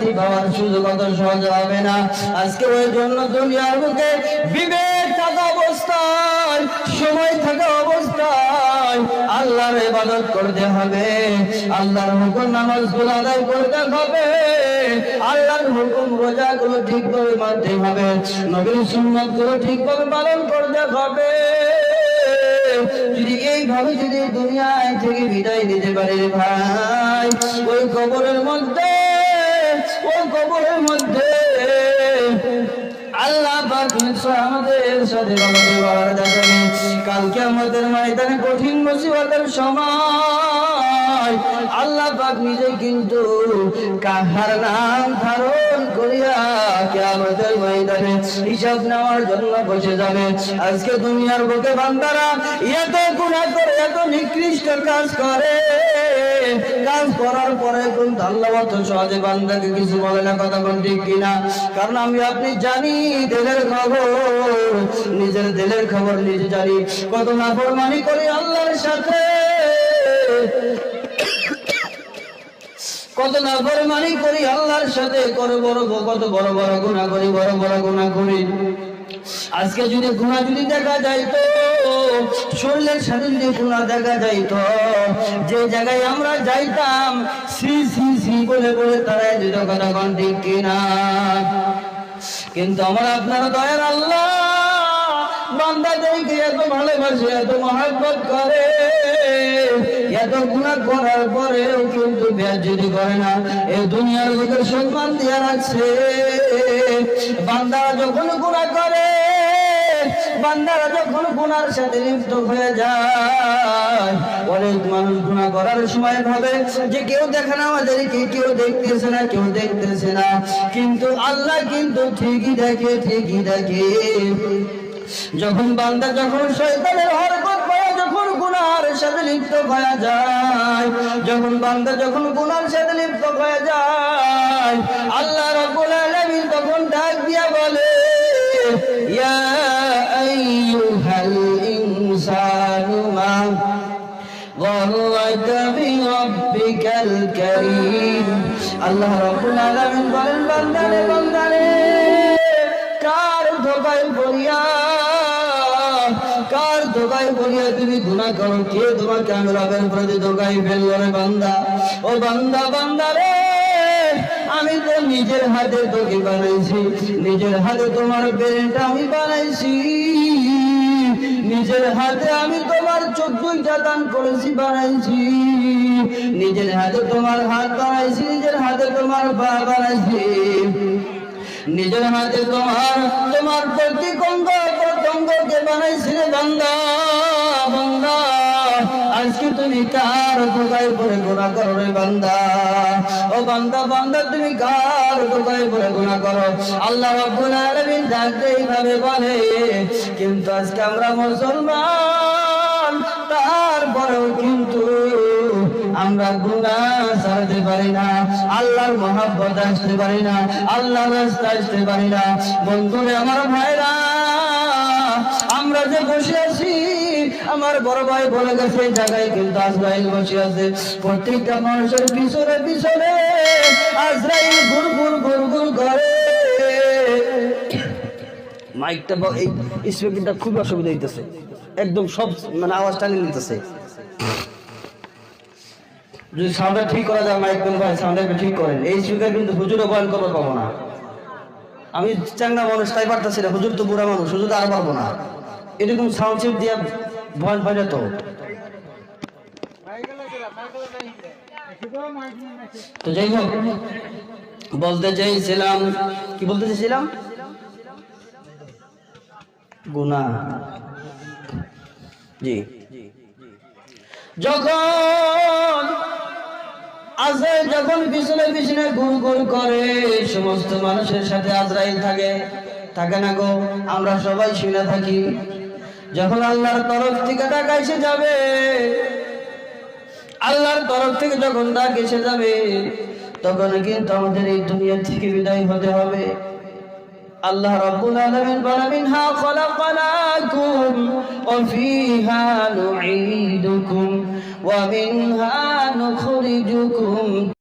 শান্তি পাওয়ার সহজ হবে না। আজকে ওই জন্য দুনিয়ার বুকে বিবেক থাকা অবস্থায়, সময় থাকা অবস্থায় আল্লাহর ইবাদত করতে হবে। আল্লাহর হুকুম নামাজগুলো আদায় করতে হবে। আল্লাহর হুকুম রোজা গুলো ঠিকভাবে মানতে হবে। নবীর সুন্নাতগুলো ঠিকভাবে পালন করতে হবে। যদি এইভাবে যদি দুনিয়ায় থেকে বিদায় নিতে পারে ভাই, ওই কবরের মধ্যে কবরের মধ্যে আল্লাহ আমাদের সাথে কালকে আমাদের ময়দানে কঠিন মুসিবতের সময় আল্লাহ পাক নিজে কিন্তু কাহার নাম ধারণ করিয়া কে আমাদের ময়দানে হিসাব নেওয়ার জন্য বসে যাবে আজকে দুনিয়ার বুকে বান্দারা এত গুণা করে, এত নিকৃষ্ট কাজ করে। কাজ করার পরে কিন্তু আল্লাহ সহজে বান্দাকে কিছু বলে না, কথা কোন ঠিক কিনা? কারণ আমি আপনি জানি, দিলের খবর, নিজের দিলের খবর নিজে জানি। কত নাফরমানি করি আল্লাহর সাথে। কত করি আল্লাহর সাথে, কত বড় কত বড় বড় গুণা করি, বড় বড় গুণা করি। আজকে যদি গুণা যদি দেখা যায় তো শরীরের সাথে যদি গুণা দেখা যায় তো যে জায়গায় আমরা যাইতাম, শ্রী শ্রী শ্রী বলে বলে তারা যদি কথা ঠিক কিনা। কিন্তু আমার আপনার দয়ার আল্লাহ বান্দাদেরকে এত ভালোবাসে, এত মহাব্বত করে। এত গুণা করার পরেও কিন্তু যদি করে না। এই দুনিয়ার লোকের সম্মান দিয়ে রাখছে। বান্দারা যখন গুণা করে, বান্দারা যখন গুনার সাথে লিপ্ত হয়ে যায়, অনেক মানুষ গুণা করার সময় ভাবে যে কেউ দেখে না আমাদেরকে, কেউ দেখতেছে না, কেউ দেখতেছে না। কিন্তু আল্লাহ কিন্তু ঠিকই দেখে ঠিকই দেখে। যখন বান্দা যখন শয়তানের হরকত পায় যখন গুনার সাথে লিপ্ত হয়ে যায় যখন বান্দা যখন গুনার সাথে লিপ্ত হয়ে যায় আল্লাহ রাব্বুল আলামিন তখন ডাক দিয়া বলে ইয়া আইয়ুহাল ইনসানু মা غرك بربك الكريم আল্লাহ রাব্বুল আলামিন বলেন বান্দারে বান্দারে কার ধোকায় পড়িয়া কার ধোকায় পড়িয়া তুমি গুনাহ করো কে তোমাকে আমি রবের প্রতি ধোকায় ফেলল রে বান্দা। ও বান্দা বান্দা রে, আমি তো নিজের হাতে তোকে বানাইছি। নিজের হাতে তোমার ব্রেনটা আমি বানাইছি। নিজের হাতে আমি তোমার চোদ্দটা দান করেছি, বানাইছি। নিজের হাতে তোমার হাত বানাইছি, নিজের হাতে তোমার পা বানাইছি। নিজের হাতে তোমার তোমার প্রতি কঙ্গ প্রত্যঙ্গকে বানাইছি। আজকে তুমি কার দোকায় পরে গোনা করো রে বান্দা? ও বান্দা বান্দা, তুমি কার দোকায় পরে গোনা করো? আল্লাহ রাব্বুল আলামিন ডাকতে এইভাবে বলে, কিন্তু আজকে আমরা মুসলমান, তারপরেও কিন্তু আমরা গুণা ছাড়তে পারি না, আল্লাহর মহাব্বত আসতে পারি না, আল্লাহর রাস্তা আসতে পারি না। বন্ধুরে, আমার ভাইরা, আমরা যে বসে আছি আমার বড় ভাই বলে গেছে জায়গায় কিন্তু আজরাইল বসে আছে। প্রত্যেকটা মানুষের পিছনে পিছনে আজরাইল গুড় গুড় গুড় গুড় করে। মাইকটা এই স্পিকারটা খুব অসুবিধা হইতেছে। একদম সব মানে আওয়াজ টানিয়ে নিতেছে। যদি সাউন্ডটা ঠিক করা যায়, মাইক ভাই সাউন্ডটা ঠিক করেন। এই স্পিকার কিন্তু হুজুরও বয়ান করতে পাবো না। আমি চাঙ্গা মানুষ, তাই পারতেছি না। হুজুর তো বুড়া মানুষ, হুজুর আর পারব না। এরকম সাউন্ড চিপ দিয়ে ভয় ভয় যেত তো যাই হোক, বলতে চাইছিলাম, কি বলতে চাইছিলাম? গুনা জি। যখন আজরাইল যখন পিছনে পিছনে গুড় গুড় করে, সমস্ত মানুষের সাথে আজরাইল থাকে। থাকে না গো? আমরা সবাই শুনে থাকি। যখন আল্লাহর তরফ থেকে ডাকা এসে যাবে, আল্লাহর তরফ থেকে যখন ডাক এসে যাবে, তখন কিন্তু আমাদের এই দুনিয়া থেকে বিদায় হতে হবে। আল্লাহ রাব্বুল আলামিন বলে মিনহা খলাকনাকুম ওয়া ফিহা নুঈদুকুম ওয়া মিনহা নুখরিজুকুম